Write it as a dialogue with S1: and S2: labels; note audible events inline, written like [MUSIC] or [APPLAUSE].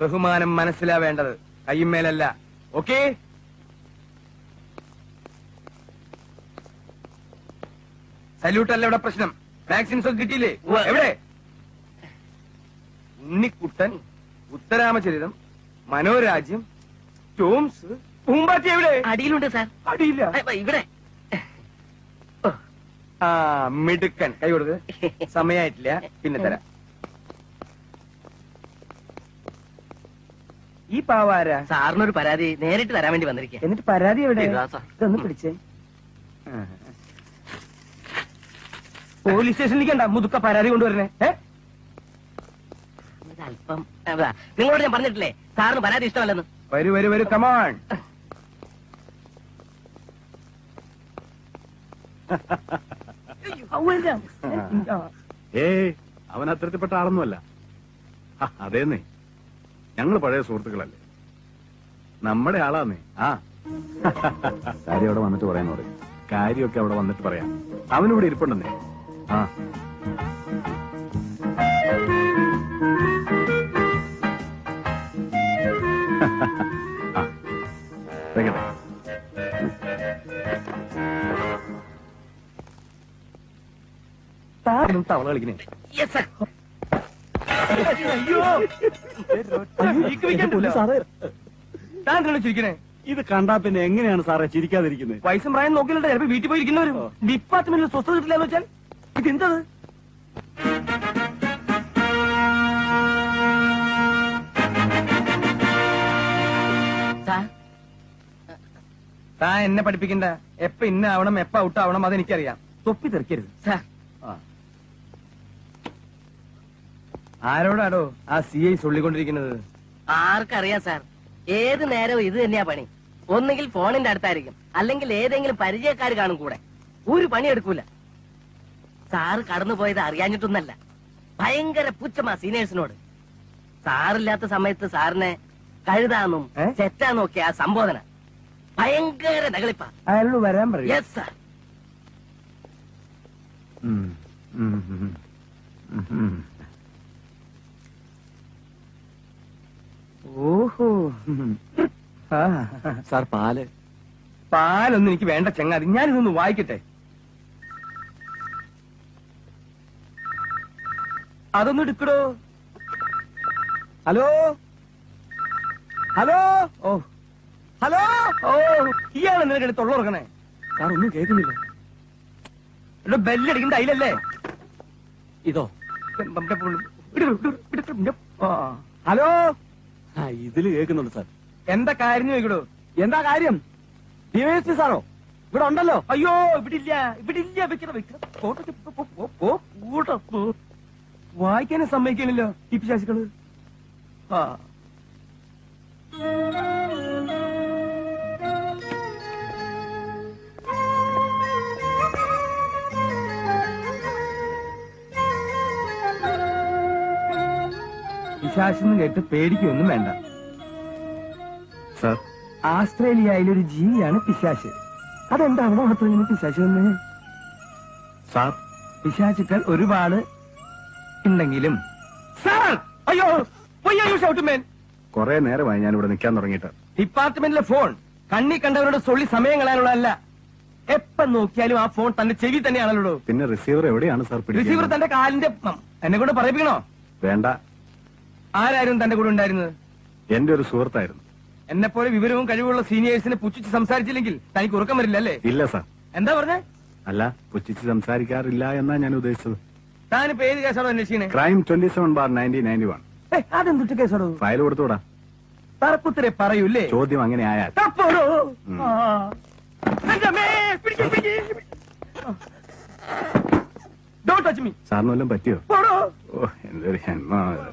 S1: ബഹുമാനം മനസ്സിലാ വേണ്ടത് കയ്യുമ്മേലല്ല ഓക്കേ? സല്യൂട്ട് അല്ല ഇവിടെ പ്രശ്നം. വാക്സിൻസ് ഒക്കെ കിട്ടിയില്ലേ. എവിടെ? ഉണ്ണിക്കുട്ടൻ ഉത്തരാമചരിതം മനോരാജ്യം ടോംസ് പൂമ്പാറ്റി എവിടെ?
S2: അടിയിലുണ്ട് സാർ.
S1: അടിയില്ല.
S2: ഇവിടെ.
S1: ആ മിടുക്കൻ. കൈ കൊടുക്ക്. [LAUGHS] സമയായിട്ടില്ല. പിന്നെ തരാം. ഈ പാവാര.
S2: സാറിനൊരു പരാതി നേരിട്ട് തരാൻ വേണ്ടി വന്നിരിക്കുക
S1: എന്നിട്ട് പരാതി എവിടെ?
S2: ഇതാ
S1: ഇതൊന്ന് പിടിച്ചേ. പോലീസ് സ്റ്റേഷനിലേക്ക് ഉണ്ടാ മുതുക്ക പരാതി കൊണ്ടുവരണേ
S2: അല്പം അതാ, നിങ്ങളോട് ഞാൻ പറഞ്ഞിട്ടില്ലേ? സാറിന് പരാതി ഇഷ്ടമല്ലെന്ന്.
S1: വരൂ വരൂ വരൂ കമാൺ
S3: ഏ അവൻ അത്തരത്തിൽപ്പെട്ട ആളൊന്നുമല്ല. അതേന്നേ. ഞങ്ങൾ പഴയ സുഹൃത്തുക്കളല്ലേ? നമ്മുടെ ആളാന്നേ. ആ. കാര്യം അവിടെ വന്നിട്ട് പറയാന്ന് പറയും. കാര്യമൊക്കെ അവിടെ വന്നിട്ട് പറയാം. അവനിവിടെ ഇരിപ്പുണ്ടെന്നേ. ആ.
S1: തവള കളിക്കണേ
S2: യെസ് സാർ
S1: അയ്യോ താൻ ചിരിക്കണേ
S3: ഇത് കണ്ടാ പിന്നെ എങ്ങനെയാണ് സാറേ ചിരിക്കാതിരിക്കുന്നത്
S1: വയസ്സും പ്രായം നോക്കിയില്ല ചിലപ്പോ വീട്ടിൽ പോയിരിക്കുന്നവരും. ഡിപ്പാർട്ട്മെന്റിൽ സ്വസ്ഥ കിട്ടില്ല എന്ന് വെച്ചാൽ ഇതെന്തത് താൻ എന്നെ പഠിപ്പിക്കണ്ട. എപ്പ ഇന്ന ആവണം എപ്പ ഔട്ട് ആവണം അതെനിക്കറിയാം. തൊപ്പി തെറിക്കരുത്.
S2: സാർ
S1: ആരോടാടോ ആ സി ഐ ചൊല്ലിക്കൊണ്ടിരിക്കുന്നത്?
S2: ആർക്കറിയാം സാർ. ഏത് നേരവും ഇത് തന്നെയാ പണി. ഒന്നുകിൽ ഫോണിന്റെ അടുത്തായിരിക്കും. അല്ലെങ്കിൽ ഏതെങ്കിലും പരിചയക്കാർ കാണും കൂടെ. ഒരു പണി എടുക്കൂല സാറ് കടന്നു പോയത് അറിയാഞ്ഞിട്ടൊന്നല്ല. ഭയങ്കര പുച്ഛമാ സീനിയേഴ്സിനോട്. സാറില്ലാത്ത സമയത്ത് സാറിനെ കഴുതാന്നും
S1: ഏ?
S2: ചെറ്റാന്നും ഒക്കെ ആ സംബോധന. ഭയങ്കര നകളിപ്പാ
S1: അയാളോട് വരാൻ പറയും.
S2: യെസ് സാർ
S3: ഉം, ഉം, ഉം, ഉം, ഉം.
S1: ഓഹോ ആ.
S3: സാർ പാൽ.
S1: പാലൊന്നും എനിക്ക് വേണ്ട ചങ്ങാതി. ഞാനിതൊന്ന് വായിക്കട്ടെ. അതൊന്നും എടുക്കടോ. ഹലോ? ഹലോ? ഓ. ഹലോ? ഓ ഇയാണ് നിനക്ക് തൊള്ളുറക്കണേ
S3: സാർ ഒന്നും കേൾക്കുന്നില്ല.
S1: ഇവിടെ ബെല്ലടിക്കുന്ന അതിലല്ലേ
S3: ഇതോ.
S1: ഹലോ?
S3: ഇതിൽ കേൾക്കുന്നുണ്ട് സാർ.
S1: എന്താ കാര്യം ചോദിക്കടോ?
S3: എന്താ കാര്യം? ഡിവൈഎസ്പി സാറോ? ഇവിടെ ഉണ്ടല്ലോ.
S1: അയ്യോ ഇവിടെ ഇല്ല ഇവിടെ ഇല്ല വെക്കണ വെക്കണ ഫോട്ടോ പോ. വായിക്കാനും പിശാചുക്കൾ ആ. പിശാചെന്ന് കേട്ട് പേടിക്കൊന്നും വേണ്ട.
S3: സർ.
S1: ആസ്ട്രേലിയയിലൊരു ജീവിയാണ് പിശാശ് അതെന്താണ് മാത്രം ഇങ്ങനെ പിശാശ് വന്ന്?
S3: സാർ.
S1: പിശാചുക്കൾ ഒരുപാട് ഉണ്ടെങ്കിലും. സാർ! അയ്യോ!
S3: കുറെ നേരമായി ഞാൻ ഇവിടെ നിൽക്കാൻ തുടങ്ങിയിട്ട്.
S1: ഡിപ്പാർട്ട്മെന്റിലെ ഫോൺ കണ്ണി കണ്ടവരോട് സൊള്ളി സമയം കളയാനുള്ളതല്ല. എപ്പ നോക്കിയാലും ആ ഫോൺ തന്റെ ചെവി തന്നെയാണല്ലോ.
S3: പിന്നെ റിസീവർ എവിടെയാണ് സാർ
S1: റിസീവർ തന്റെ കാലിന്റെ എന്നെ കൊണ്ട് പറയിപ്പിക്കണോ?
S3: വേണ്ട.
S1: ആരായിരുന്നു തന്റെ കൂടെ ഉണ്ടായിരുന്നത്?
S3: എന്റെ ഒരു സുഹൃത്തായിരുന്നു.
S1: എന്നെ പോലെ വിവരവും കഴിവുള്ള സീനിയേഴ്സിനെ പുച്ഛിച്ച് സംസാരിച്ചില്ലെങ്കിൽ തനിക്ക് ഉറക്കം വരില്ല അല്ലേ?
S3: ഇല്ല സാർ.
S1: എന്താ പറഞ്ഞേ?
S3: അല്ല പുച്ഛിച്ച് സംസാരിക്കാറില്ല എന്നാ ഞാൻ ഉദ്ദേശിച്ചത്.
S1: താൻ പേര് കേസാണോ അന്വേഷിക്കണേ?
S3: Crime twenty seven bar nineteen ninety one.
S1: അതെന്തുട്ട് കേസാണോ
S3: ഫയൽ കൊടുത്തുകൂടാ
S1: തറക്കുത്തരെ പറയൂല്ലേ?
S3: ചോദ്യം അങ്ങനെ ആയാൽ.
S1: തപ്പോടോ
S3: ഉം.
S1: ആ. എന്റെ അമ്മേ, പിടിക്ക്, പിടിക്ക്. Don't touch me.
S3: സാറിന് വല്ലതും പറ്റിയോ? ഓ എന്തൊരു ഇത്.